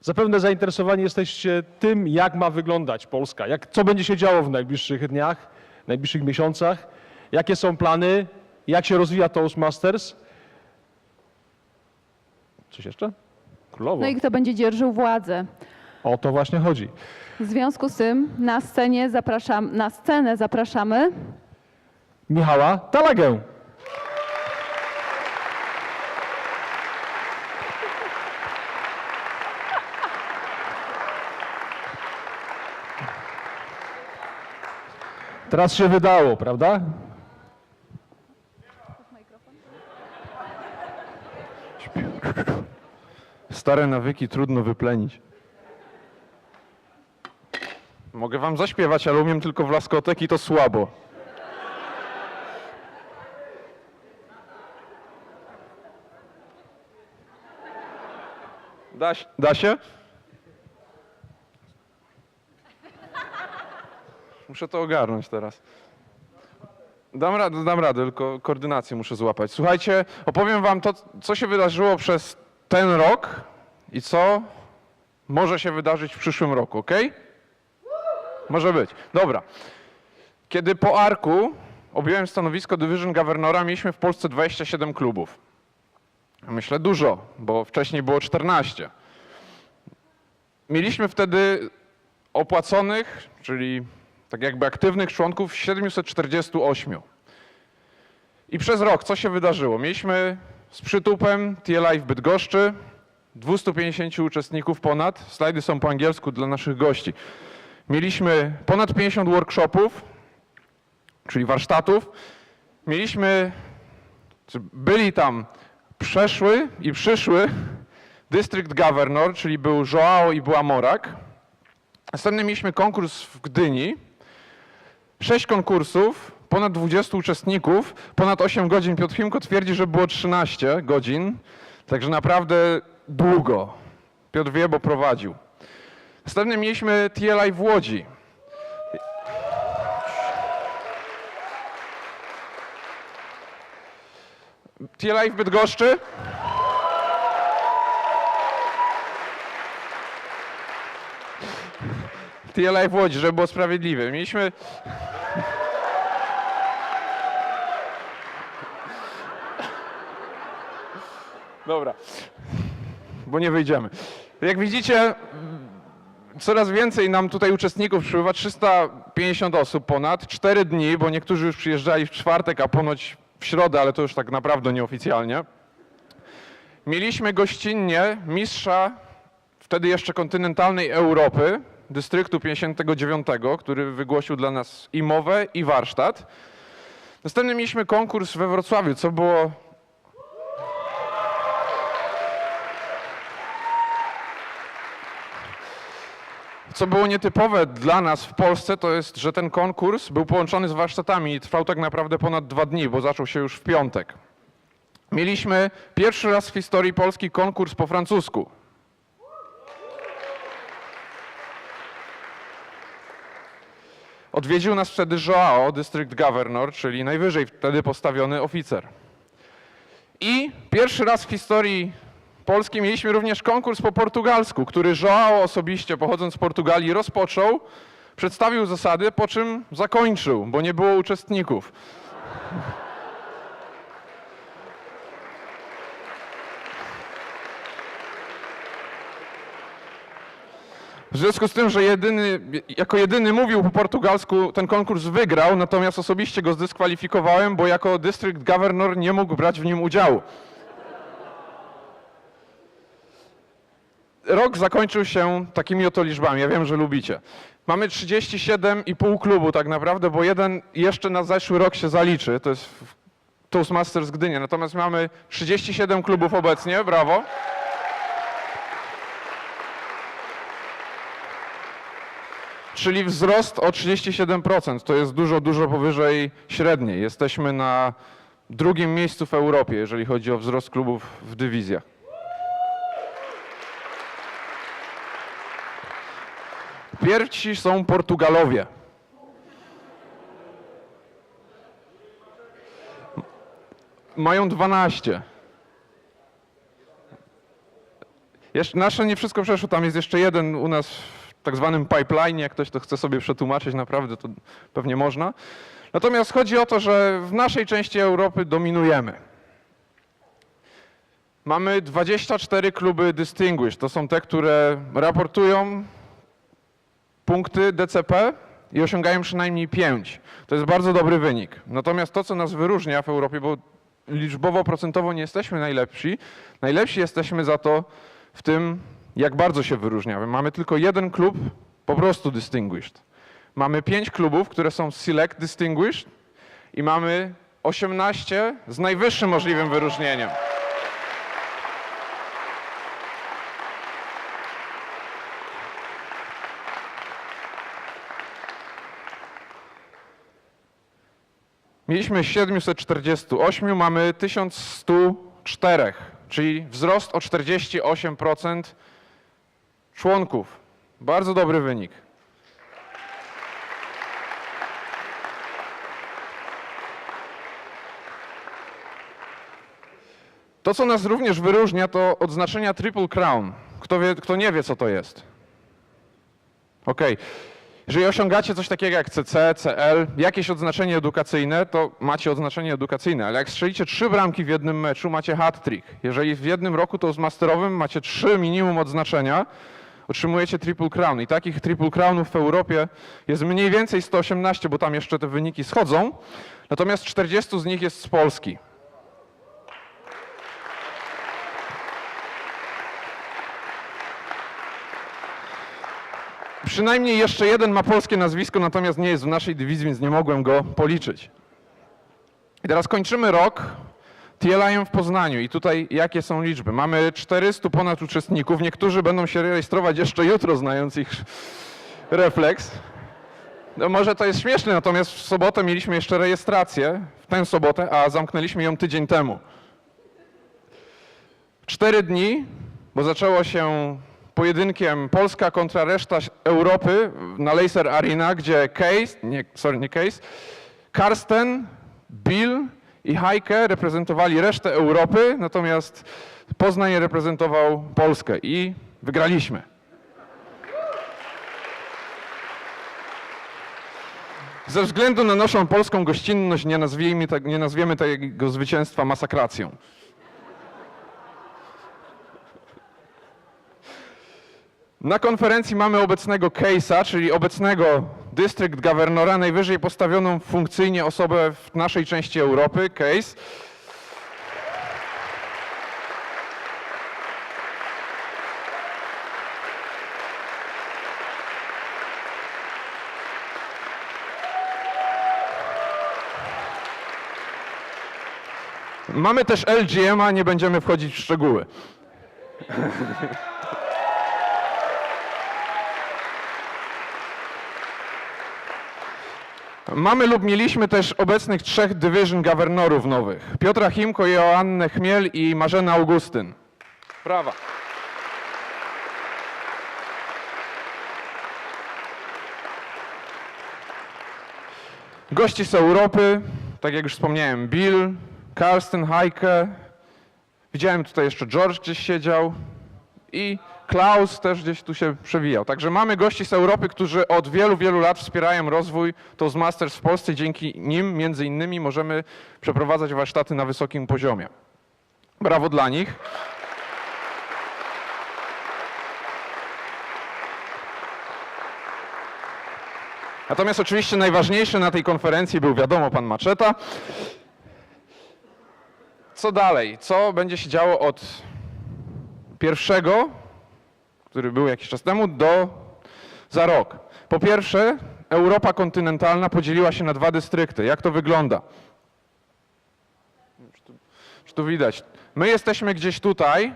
Zapewne zainteresowani jesteście tym, jak ma wyglądać Polska, jak, co będzie się działo w najbliższych dniach, najbliższych miesiącach, jakie są plany, jak się rozwija Toastmasters. Coś jeszcze? Królowo. No i kto będzie dzierżył władzę. O to właśnie chodzi. W związku z tym na, scenie zapraszam, na scenę zapraszamy Michała Talagę. Teraz się wydało, prawda? Stare nawyki trudno wyplenić. Mogę wam zaśpiewać, ale umiem tylko w laskotek i to słabo. Da, da się? Muszę to ogarnąć teraz. Dam radę, dam radę, tylko koordynację muszę złapać. Słuchajcie, opowiem wam to, co się wydarzyło przez ten rok i co może się wydarzyć w przyszłym roku, ok? Może być. Dobra. Kiedy po Arku objąłem stanowisko Division Governora, mieliśmy w Polsce 27 klubów. Myślę dużo, bo wcześniej było 14. Mieliśmy wtedy opłaconych, czyli tak jakby aktywnych członków 748. I przez rok co się wydarzyło? Mieliśmy z przytupem TLI w Bydgoszczy, 250 uczestników ponad. Slajdy są po angielsku dla naszych gości. Mieliśmy ponad 50 workshopów, czyli warsztatów. Mieliśmy, byli tam przeszły i przyszły district governor, czyli był Joao i była Morak. Następnie mieliśmy konkurs w Gdyni. Sześć konkursów, ponad 20 uczestników, ponad 8 godzin. Piotr Chimko twierdzi, że było 13 godzin, także naprawdę długo. Piotr wie, bo prowadził. Następnie mieliśmy TLI w Łodzi. TLI w Bydgoszczy. TLI w Łodzi, żeby było sprawiedliwe. Mieliśmy... Dobra. Bo nie wyjdziemy. Jak widzicie, coraz więcej nam tutaj uczestników przybywa, 350 osób ponad, 4 dni, bo niektórzy już przyjeżdżali w czwartek, a ponoć w środę, ale to już tak naprawdę nieoficjalnie. Mieliśmy gościnnie mistrza wtedy jeszcze kontynentalnej Europy, dystryktu 59, który wygłosił dla nas i mowę, i warsztat. Następnie mieliśmy konkurs we Wrocławiu, co było Co było nietypowe dla nas w Polsce, to jest, że ten konkurs był połączony z warsztatami i trwał tak naprawdę ponad dwa dni, bo zaczął się już w piątek. Mieliśmy pierwszy raz w historii Polski konkurs po francusku. Odwiedził nas wtedy Joao, district governor, czyli najwyżej wtedy postawiony oficer. I pierwszy raz w historii Polski mieliśmy również konkurs po portugalsku, który Joao osobiście, pochodząc z Portugalii, rozpoczął, przedstawił zasady, po czym zakończył, bo nie było uczestników. W związku z tym, że jedyny, jako jedyny mówił po portugalsku, ten konkurs wygrał, natomiast osobiście go zdyskwalifikowałem, bo jako district governor nie mógł brać w nim udziału. Rok zakończył się takimi oto liczbami. Ja wiem, że lubicie. Mamy 37,5 klubu tak naprawdę, bo jeden jeszcze na zeszły rok się zaliczy. To jest Toastmasters Gdynia. Natomiast mamy 37 klubów obecnie. Brawo. Czyli wzrost o 37%. To jest dużo, dużo powyżej średniej. Jesteśmy na drugim miejscu w Europie, jeżeli chodzi o wzrost klubów w dywizjach. Pierwsi są Portugalowie. Mają 12. Jeszcze, nasze nie wszystko przeszło, tam jest jeszcze jeden u nas tak zwanym pipeline, jak ktoś to chce sobie przetłumaczyć, naprawdę to pewnie można. Natomiast chodzi o to, że w naszej części Europy dominujemy. Mamy 24 kluby Distinguished. To są te, które raportują punkty DCP i osiągają przynajmniej 5. To jest bardzo dobry wynik. Natomiast to, co nas wyróżnia w Europie, bo liczbowo, procentowo nie jesteśmy najlepsi, najlepsi jesteśmy za to w tym, jak bardzo się wyróżniamy. Mamy tylko jeden klub po prostu Distinguished. Mamy 5 klubów, które są Select Distinguished i mamy 18 z najwyższym możliwym wyróżnieniem. Mieliśmy 748, mamy 1104, czyli wzrost o 48% członków. Bardzo dobry wynik. To, co nas również wyróżnia, to odznaczenia Triple Crown. Kto, wie, kto nie wie, co to jest? Okej. Jeżeli osiągacie coś takiego jak CC, CL, jakieś odznaczenie edukacyjne, to macie odznaczenie edukacyjne, ale jak strzelicie trzy bramki w jednym meczu, macie hat-trick. Jeżeli w jednym roku to z masterowym macie trzy minimum odznaczenia, otrzymujecie Triple Crown. I takich Triple Crownów w Europie jest mniej więcej 118, bo tam jeszcze te wyniki schodzą, natomiast 40 z nich jest z Polski. Przynajmniej jeszcze jeden ma polskie nazwisko, natomiast nie jest w naszej dywizji, więc nie mogłem go policzyć. I teraz kończymy rok TLI w Poznaniu. I tutaj jakie są liczby? Mamy 400 ponad uczestników. Niektórzy będą się rejestrować jeszcze jutro, znając ich refleks. No może to jest śmieszne, natomiast w sobotę mieliśmy jeszcze rejestrację, w tę sobotę, a zamknęliśmy ją tydzień temu. Cztery dni, bo zaczęło się pojedynkiem Polska kontra reszta Europy na Laser Arena, gdzie Case, nie, sorry, nie Case, Karsten, Bill i Heike reprezentowali resztę Europy, natomiast Poznań reprezentował Polskę i wygraliśmy. Ze względu na naszą polską gościnność nie nazwiemy, tak- nie nazwiemy tego zwycięstwa masakracją. Na konferencji mamy obecnego Case'a, czyli obecnego District Governora, najwyżej postawioną funkcyjnie osobę w naszej części Europy, Case. Mamy też LGM, a nie będziemy wchodzić w szczegóły. Mamy lub mieliśmy też obecnych trzech division governorów nowych. Piotra Chimko, Joannę Chmiel i Marzenę Augustyn. Brawa. Gości z Europy, tak jak już wspomniałem, Bill, Karsten, Heike. Widziałem tutaj jeszcze George gdzieś siedział i Klaus też gdzieś tu się przewijał. Także mamy gości z Europy, którzy od wielu, wielu lat wspierają rozwój Toastmasters w Polsce. Dzięki nim, między innymi, możemy przeprowadzać warsztaty na wysokim poziomie. Brawo dla nich. Natomiast oczywiście najważniejszy na tej konferencji był, wiadomo, pan Maczeta. Co dalej? Co będzie się działo od pierwszego który był jakiś czas temu, do za rok. Po pierwsze, Europa kontynentalna podzieliła się na dwa dystrykty. Jak to wygląda? Czy tu, widać? My jesteśmy gdzieś tutaj,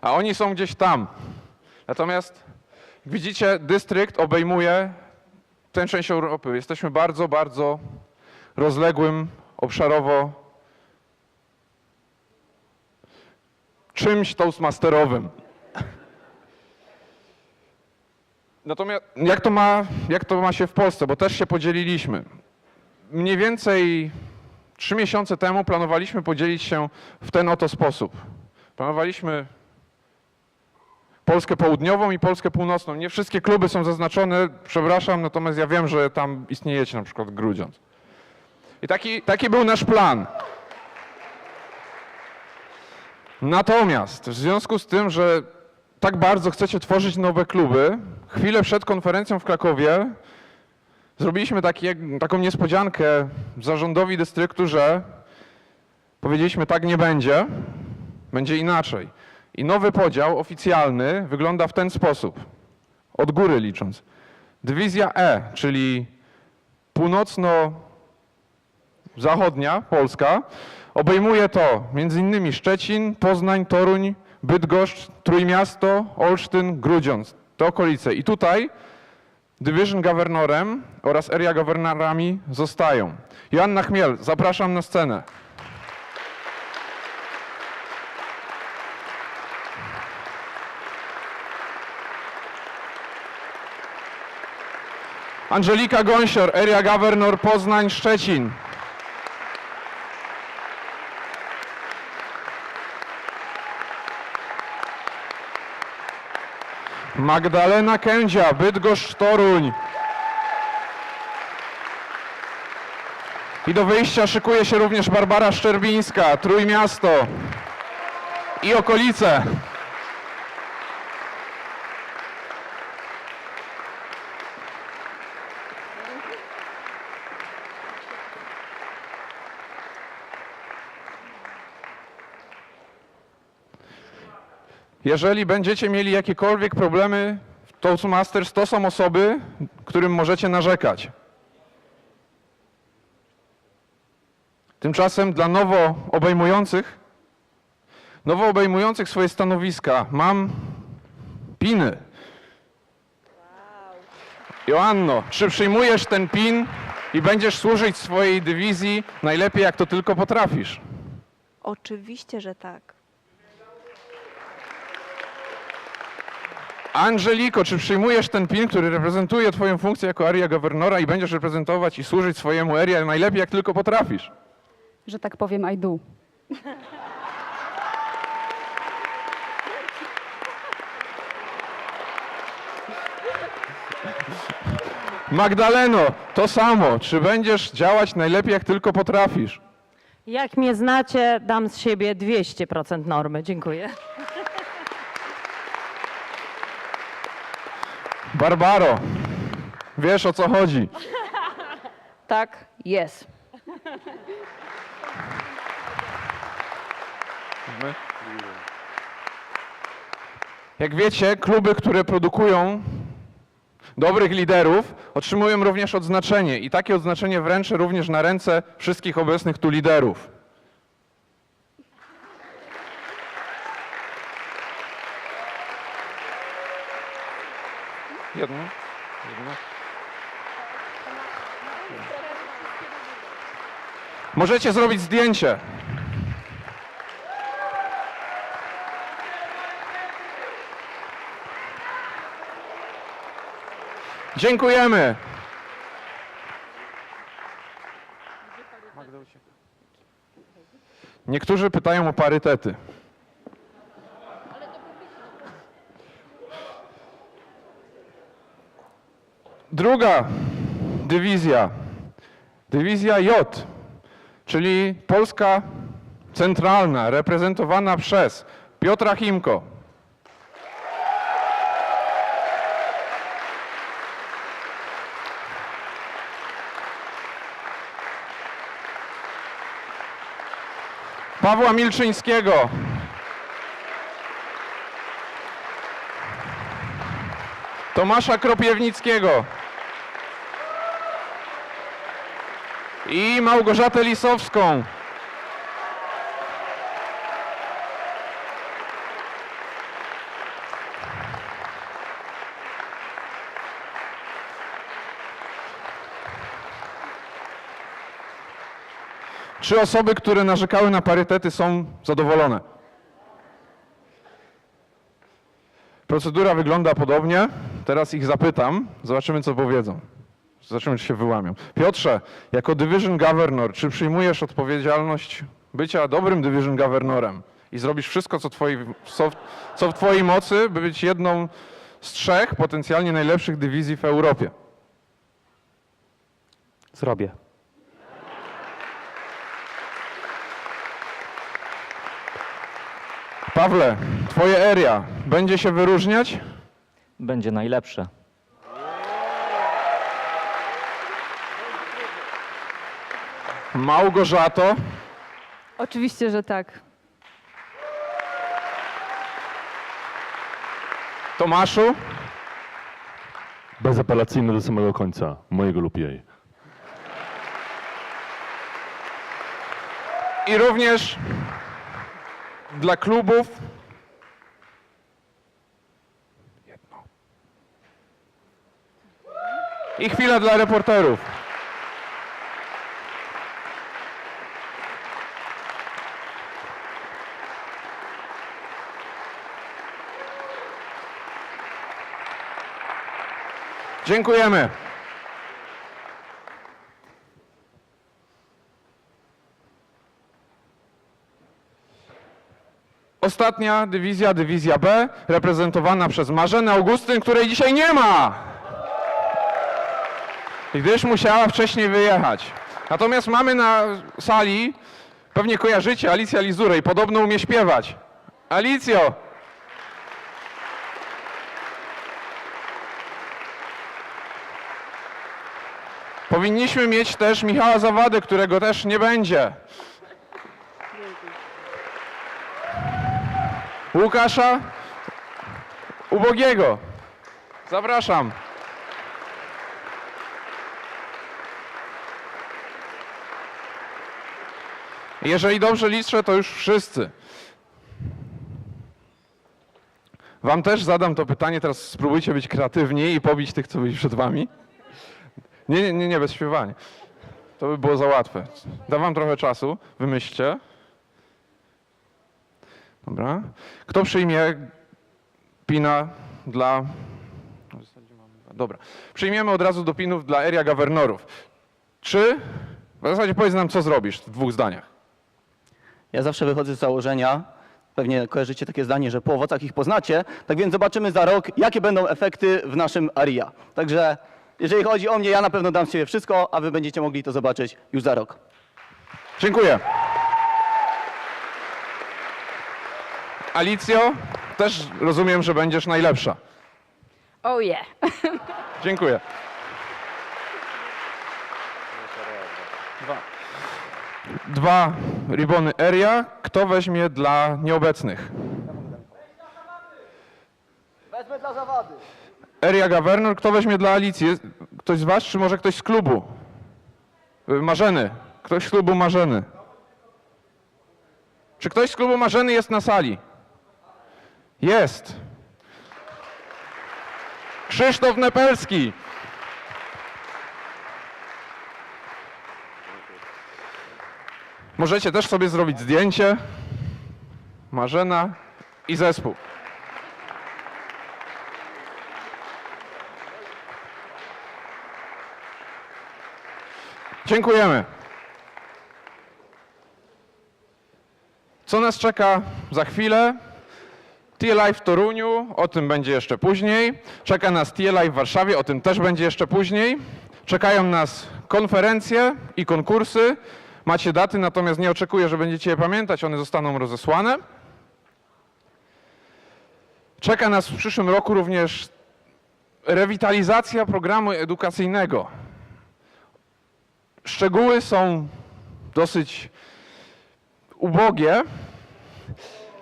a oni są gdzieś tam. Natomiast widzicie, dystrykt obejmuje tę część Europy. Jesteśmy bardzo, bardzo rozległym obszarowo czymś toastmasterowym. Natomiast jak to, ma, jak to ma się w Polsce, bo też się podzieliliśmy. Mniej więcej trzy miesiące temu planowaliśmy podzielić się w ten oto sposób. Planowaliśmy Polskę Południową i Polskę Północną. Nie wszystkie kluby są zaznaczone, przepraszam, natomiast ja wiem, że tam istniejecie, na przykład Grudziądz. I taki, taki był nasz plan. Natomiast w związku z tym, że tak bardzo chcecie tworzyć nowe kluby, chwilę przed konferencją w Krakowie zrobiliśmy taką niespodziankę zarządowi dystryktu, że powiedzieliśmy tak nie będzie, będzie inaczej. I nowy podział oficjalny wygląda w ten sposób, od góry licząc. Dywizja E, czyli północno-zachodnia Polska, obejmuje to m.in. Szczecin, Poznań, Toruń, Bydgoszcz, Trójmiasto, Olsztyn, Grudziądz. Te okolice. I tutaj Division Governorem oraz Area Governorami zostają. Joanna Chmiel, zapraszam na scenę. Angelika Gąsior, Area Governor Poznań, Szczecin. Magdalena Kędzia, Bydgoszcz, Toruń. I do wyjścia szykuje się również Barbara Szczerbińska, Trójmiasto i okolice. Jeżeli będziecie mieli jakiekolwiek problemy w Toastmasters, to są osoby, którym możecie narzekać. Tymczasem dla nowo obejmujących, nowo obejmujących swoje stanowiska mam piny. Joanno, czy przyjmujesz ten pin i będziesz służyć swojej dywizji najlepiej jak to tylko potrafisz? Oczywiście, że tak. Angeliko, czy przyjmujesz ten pin, który reprezentuje Twoją funkcję jako area governora i będziesz reprezentować i służyć swojemu area najlepiej jak tylko potrafisz? że tak powiem, I do. Magdaleno, to samo. Czy będziesz działać najlepiej jak tylko potrafisz? Jak mnie znacie, dam z siebie 200% normy. Dziękuję. Barbaro, wiesz o co chodzi. Tak, jest. Jak wiecie, kluby, które produkują dobrych liderów, otrzymują również odznaczenie. I takie odznaczenie wręczę również na ręce wszystkich obecnych tu liderów. Jedno. Jedno. Możecie zrobić zdjęcie. Dziękujemy. Niektórzy pytają o parytety. Druga dywizja, dywizja J, czyli Polska Centralna, reprezentowana przez Piotra Chimko, Pawła Milczyńskiego. Tomasza Kropiewnickiego. I Małgorzatę Lisowską. Trzy osoby, które narzekały na parytety są zadowolone. Procedura wygląda podobnie. Teraz ich zapytam. Zobaczymy, co powiedzą. Zobaczymy, czy się wyłamią. Piotrze, jako Division Governor, czy przyjmujesz odpowiedzialność bycia dobrym Division Governorem i zrobisz wszystko, co, twoi, co, w- co w twojej mocy, by być jedną z trzech potencjalnie najlepszych dywizji w Europie. Zrobię. Pawle, twoje area będzie się wyróżniać? Będzie najlepsze. Małgorzato, Oczywiście, że tak. Tomaszu, Bezapelacyjne do samego końca, mojego lub jej. i również dla klubów. Jedno. I chwila dla reporterów. Dziękujemy. Ostatnia dywizja, dywizja B, reprezentowana przez Marzenę Augustyn, której dzisiaj nie ma, gdyż musiała wcześniej wyjechać. Natomiast mamy na sali, pewnie kojarzycie, Alicję Lizurę i podobno umie śpiewać. Alicjo! Powinniśmy mieć też Michała Zawady, którego też nie będzie. Łukasza Ubogiego. Zapraszam. Jeżeli dobrze liczę, to już wszyscy. Wam też zadam to pytanie, teraz spróbujcie być kreatywni i pobić tych, co byli przed wami. Nie, nie, nie, nie, bez śpiewania. To by było za łatwe. Dam wam trochę czasu, wymyślcie. Dobra. Kto przyjmie pina dla. Dobra. Przyjmiemy od razu do pinów dla area governorów. Czy. W zasadzie powiedz nam, co zrobisz w dwóch zdaniach. Ja zawsze wychodzę z założenia, pewnie kojarzycie takie zdanie, że po owocach ich poznacie, tak więc zobaczymy za rok, jakie będą efekty w naszym ARIA. Także jeżeli chodzi o mnie, ja na pewno dam z siebie wszystko, a wy będziecie mogli to zobaczyć już za rok. Dziękuję. Alicjo, też rozumiem, że będziesz najlepsza. Oh yeah. Dziękuję. Dwa. Dwa ribony area. Kto weźmie dla nieobecnych? Wezmę dla zawady. Area Governor, kto weźmie dla Alicji? Ktoś z was, czy może ktoś z klubu? Y, Marzeny. Ktoś z klubu Marzeny. Czy ktoś z klubu Marzeny jest na sali? Jest. Krzysztof Nepelski. Możecie też sobie zrobić zdjęcie. Marzena i zespół. Dziękujemy. Co nas czeka za chwilę? TLI w Toruniu, o tym będzie jeszcze później. Czeka nas TLI w Warszawie, o tym też będzie jeszcze później. Czekają nas konferencje i konkursy. Macie daty, natomiast nie oczekuję, że będziecie je pamiętać, one zostaną rozesłane. Czeka nas w przyszłym roku również rewitalizacja programu edukacyjnego. Szczegóły są dosyć ubogie.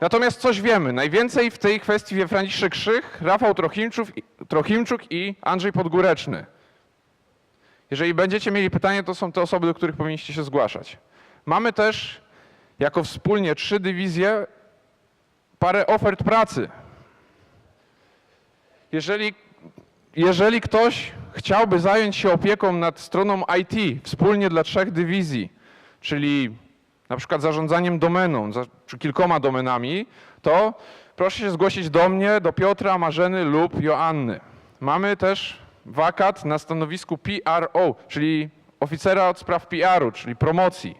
Natomiast coś wiemy. Najwięcej w tej kwestii wie Franciszek Krzych, Rafał Trochimczuk, Trochimczuk i Andrzej Podgóreczny. Jeżeli będziecie mieli pytanie, to są te osoby, do których powinniście się zgłaszać. Mamy też jako wspólnie trzy dywizje parę ofert pracy. Jeżeli jeżeli ktoś chciałby zająć się opieką nad stroną IT wspólnie dla trzech dywizji, czyli na przykład zarządzaniem domeną, czy kilkoma domenami, to proszę się zgłosić do mnie, do Piotra, Marzeny lub Joanny. Mamy też wakat na stanowisku PRO, czyli oficera od spraw PR-u, czyli promocji.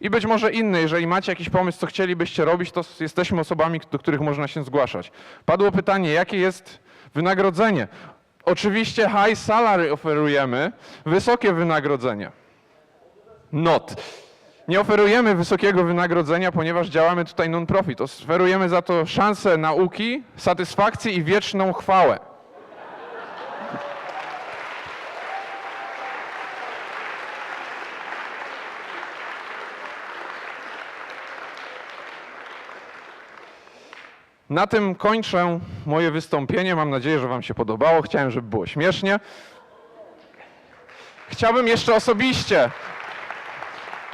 i być może inne. Jeżeli macie jakiś pomysł, co chcielibyście robić, to jesteśmy osobami, do których można się zgłaszać. Padło pytanie, jakie jest wynagrodzenie? Oczywiście high salary oferujemy, wysokie wynagrodzenie. Not. Nie oferujemy wysokiego wynagrodzenia, ponieważ działamy tutaj non-profit. Oferujemy za to szansę nauki, satysfakcji i wieczną chwałę. Na tym kończę moje wystąpienie. Mam nadzieję, że Wam się podobało. Chciałem, żeby było śmiesznie. Chciałbym jeszcze osobiście,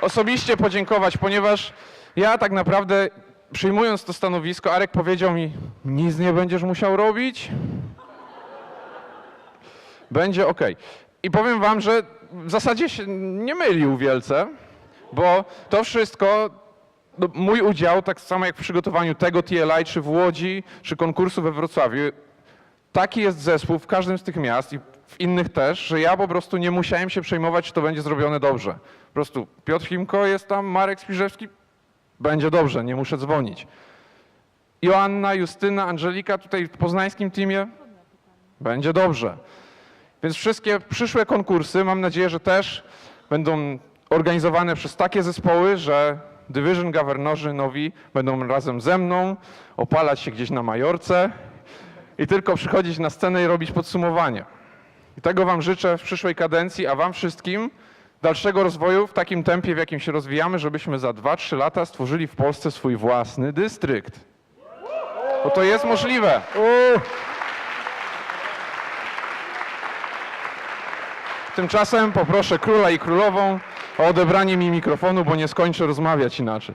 osobiście podziękować, ponieważ ja tak naprawdę przyjmując to stanowisko, Arek powiedział mi: Nic nie będziesz musiał robić. Będzie ok. I powiem Wam, że w zasadzie się nie mylił wielce, bo to wszystko no, mój udział, tak samo jak w przygotowaniu tego TLI, czy w Łodzi, czy konkursu we Wrocławiu, taki jest zespół w każdym z tych miast i w innych też, że ja po prostu nie musiałem się przejmować, czy to będzie zrobione dobrze. Po prostu Piotr Chimko jest tam, Marek Spiżewski, będzie dobrze, nie muszę dzwonić. Joanna, Justyna, Angelika tutaj w poznańskim teamie, będzie dobrze. Więc wszystkie przyszłe konkursy, mam nadzieję, że też będą organizowane przez takie zespoły, że Division Governorzy nowi będą razem ze mną opalać się gdzieś na Majorce i tylko przychodzić na scenę i robić podsumowanie. I tego Wam życzę w przyszłej kadencji, a Wam wszystkim dalszego rozwoju w takim tempie, w jakim się rozwijamy, żebyśmy za 2-3 lata stworzyli w Polsce swój własny dystrykt. Bo to jest możliwe. Tymczasem poproszę króla i królową odebranie mi mikrofonu, bo nie skończę rozmawiać inaczej.